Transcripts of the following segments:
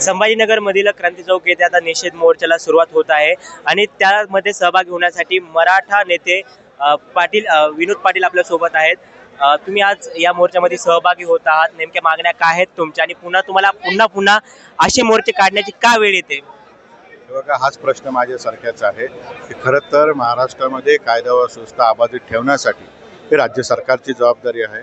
संभाजीनगर मधील क्रांती चौक येथे आता निषेध मोर्चाला सुरुवात होत आहे. आणि त्यामध्ये सहभागी होण्यासाठी मराठा नेते पाटील विनोद पाटील आपल्यासोबत आहेत तुम्ही आज या मोर्चामध्ये सहभागी होत आहात. नेमक्या मागण्या काय आहेत तुमच्या? आणि पुन्हा तुम्हाला पुन्हा पुन्हा असे मोर्चे काढण्याची का वेळ येते? बघा हाच प्रश्न माझ्यासारख्याच आहे की खरं तर महाराष्ट्रामध्ये कायदा व सुस्था अबाधित ठेवण्यासाठी हे राज्य सरकारची जबाबदारी आहे.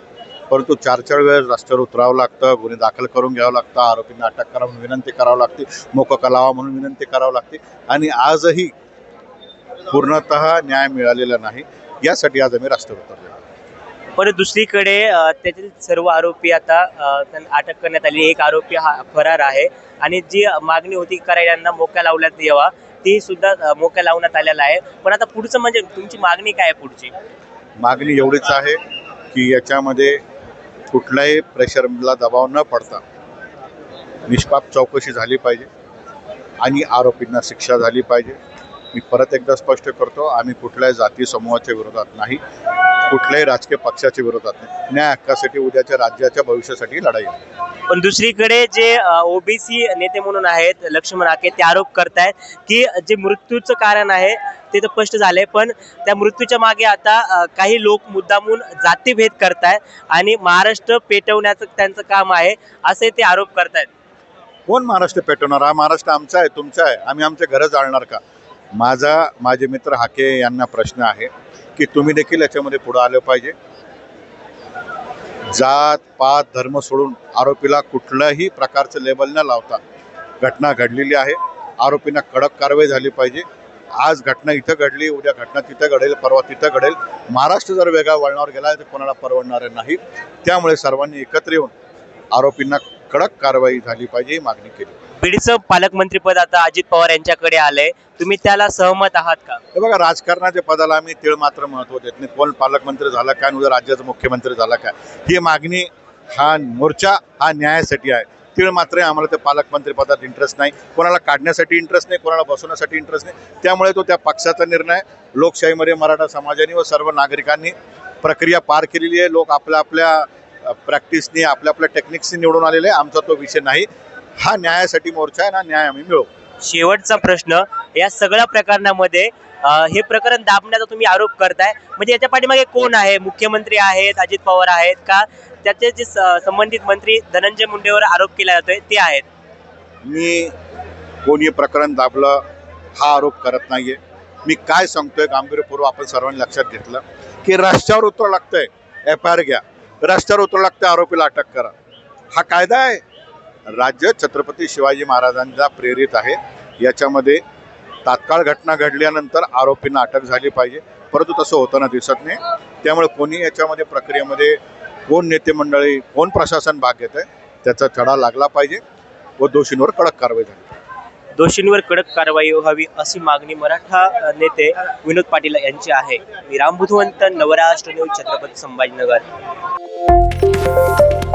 परंतु चार चार वेळेस रस्त्यावर उतरावं लागतं गुन्हे दाखल करून घ्यावं लागतं आरोपींना अटक करा म्हणून विनंती करावं लागते मोकळा लावा म्हणून विनंती करावं लागते. आणि आजही पूर्णतः न्याय मिळालेला नाही यासाठी आज आम्ही रस्त्यावर उतरलेलो आहोत. पण दुसरीकडे त्यातील सर्व आरोपी आता अटक करण्यात आली एक आरोपी हा फरार आहे आणि जी मागणी होती करायला मोक्या लावण्यात यावा ती सुद्धा मोक्या लावण्यात आलेला आहे. पण आता पुढचं म्हणजे तुमची मागणी काय आहे पुढची? मागणी एवढीच आहे की याच्यामध्ये कुठल्याही प्रेशरला दबाव न पडता निष्पाप चौकशी झाली पाहिजे. आणि आरोपींना शिक्षा झाली पाहिजे. मी परत एकदा स्पष्ट करतो आम्ही कुठल्याही जाती समूहाच्या विरोधात नाही. कुठल्याही राजकीय पक्षाच्या विरोधात नाही. न्याय हक्कासाठी उद्याच्या राज्याच्या भविष्यासाठी लढाई. पण दुसरीकडे जे ओबीसी नेते म्हणून आहेत लक्ष्मण हाके ते आरोप करतायत की जे मृत्यूचं कारण आहे ते तर स्पष्ट झालंय पण त्या मृत्यूच्या मागे आता काही लोक मुद्दामून जातीभेद करतायत आणि महाराष्ट्र पेटवण्याचं त्यांचं काम आहे असे ते आरोप करतायत. कोण महाराष्ट्र पेटवणार? हा महाराष्ट्र आमचा आहे तुमचा आहे. आम्ही आमचे घरं जाळणार का? माझा माझे मित्र हाके यांना प्रश्न आहे की तुम्ही देखील याच्यामध्ये पुढं आलं पाहिजे. जात पात धर्म सोडून आरोपीला कुठल्याही प्रकारचं लेबल न लावता घटना घडलेली आहे. आरोपींना कडक कारवाई झाली पाहिजे. आज घटना इथं घडली उद्या घटना तिथं घडेल परवा तिथं घडेल. महाराष्ट्र जर वेगळा वळणावर गेला तर कोणाला परवडणार नाही. त्यामुळे सर्वांनी एकत्र येऊन आरोपींना कडक कारवाई झाली पाहिजे ही मागणी केली. बीडचं पालकमंत्रीपद आता अजित पवार यांच्याकडे आलंय. तुम्ही त्याला सहमत आहात का? हे बघा राजकारणाच्या पदाला आम्ही तीळ मात्र महत्त्व देत नाही. कोण पालकमंत्री झाला काय आणि उद्या राज्याचा मुख्यमंत्री झाला काय? ही मागणी हा मोर्चा हा न्यायासाठी आहे. तीळ मात्र आम्हाला त्या पालकमंत्री पदात इंटरेस्ट नाही. कोणाला काढण्यासाठी इंटरेस्ट नाही कोणाला बसवण्यासाठी इंटरेस्ट नाही. त्यामुळे तो त्या पक्षाचा निर्णय लोकशाहीमध्ये मराठा समाजाने व सर्व नागरिकांनी प्रक्रिया पार केलेली आहे. लोक आपल्या आपल्या प्रॅक्टिसनी आपल्या आपल्या टेक्निक्सनी निवडून आलेले आमचा तो विषय नाही. हा न्यायासाठी मोर्चा आहे ना न्याय आम्ही मिळवू. शेवटचा प्रश्न या सगळ्या प्रकरणामध्ये हे प्रकरण दाबण्याचा तुम्ही आरोप करताय. म्हणजे याच्या पाठीमागे कोण आहे? मुख्यमंत्री आहेत अजित पवार आहेत का? त्याचे जे संबंधित मंत्री धनंजय मुंडेवर आरोप केला जातोय ते आहेत. मी कोणी प्रकरण दाबलं हा आरोप करत नाहीये. मी काय सांगतोय गांभीर्यपूर्व आपण सर्वांनी लक्षात घेतलं की रस्त्यावर उतरावं लागतंय. एफ आय आर घ्या. रस्त्यावर उतरू लागतंय आरोपीला अटक करा. हा कायदा आहे. राज्य छत्रपती शिवाजी महाराजांचा प्रेरित आहे. याच्यामध्ये तात्काळ घटना घडल्यानंतर आरोपींना अटक झाली पाहिजे. परंतु तसं होताना दिसत नाही. त्यामुळे कोणी याच्यामध्ये प्रक्रियेमध्ये कोण नेते मंडळी कोण प्रशासन भाग घेत आहे त्याचा छडा लागला पाहिजे व दोषींवर कडक कारवाई झाली दोषींवर कडक कारवाई व्हावी अशी मागणी मराठा नेते विनोद पाटील यांची आहे. मी राम बुधवंत नवराष्ट्र न्यूज छत्रपती संभाजीनगर. Música